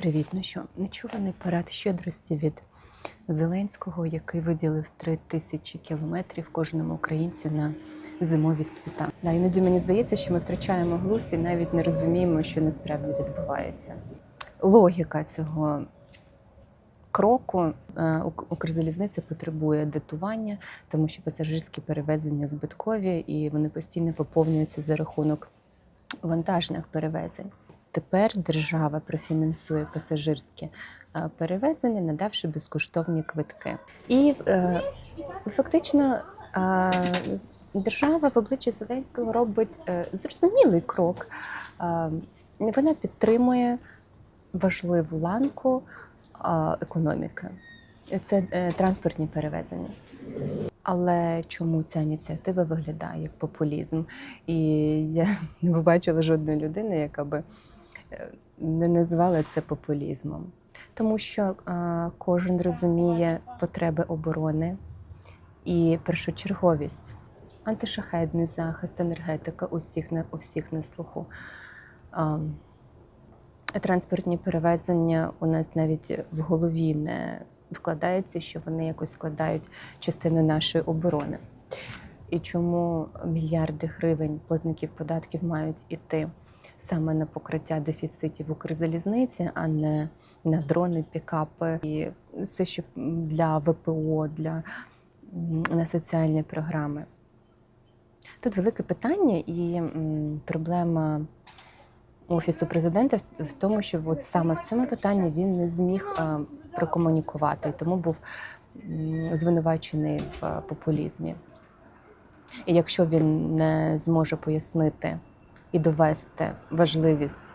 Привіт, ну що, нечуваний парад щедрості від Зеленського, який виділив три тисячі кілометрів кожному українцю на зимові свята. Да, іноді мені здається, що ми втрачаємо глузд і навіть не розуміємо, що насправді відбувається. Логіка цього кроку е, Укрзалізниця потребує датування, тому що пасажирські перевезення збиткові і вони постійно поповнюються за рахунок вантажних перевезень. Тепер держава профінансує пасажирські е, перевезення, надавши безкоштовні квитки. І е, фактично е, держава в обличчі Зеленського робить зрозумілий крок. Вона підтримує важливу ланку економіки. Це транспортні перевезення. Але чому ця ініціатива виглядає як популізм? І я не побачила жодної людини, яка би не назвала це популізмом. Тому що кожен розуміє потреби оборони і першочерговість, антишахедний захист, енергетика у всіх на, у всіх на слуху. Транспортні перевезення у нас навіть в голові не вкладається, що вони якось складають частину нашої оборони. І чому мільярди гривень платників податків мають іти саме на покриття дефіцитів Укрзалізниці, а не на дрони, пікапи і все, що для ВПО, для на соціальні програми. Тут велике питання і проблема офісу президента в- тому, що от саме в цьому питанні він не зміг е, прокомунікувати, тому був звинувачений в е, популізмі. І якщо він не зможе пояснити і довести важливість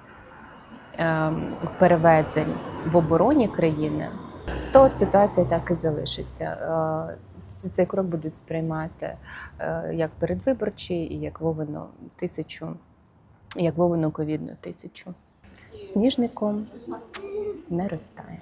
е, перевезень в обороні країни, то ситуація так і залишиться. Е, Цей крок будуть сприймати е, як передвиборчий і як Вовину тисячу, як Вовину ковідну тисячу. Сніжником не розтає.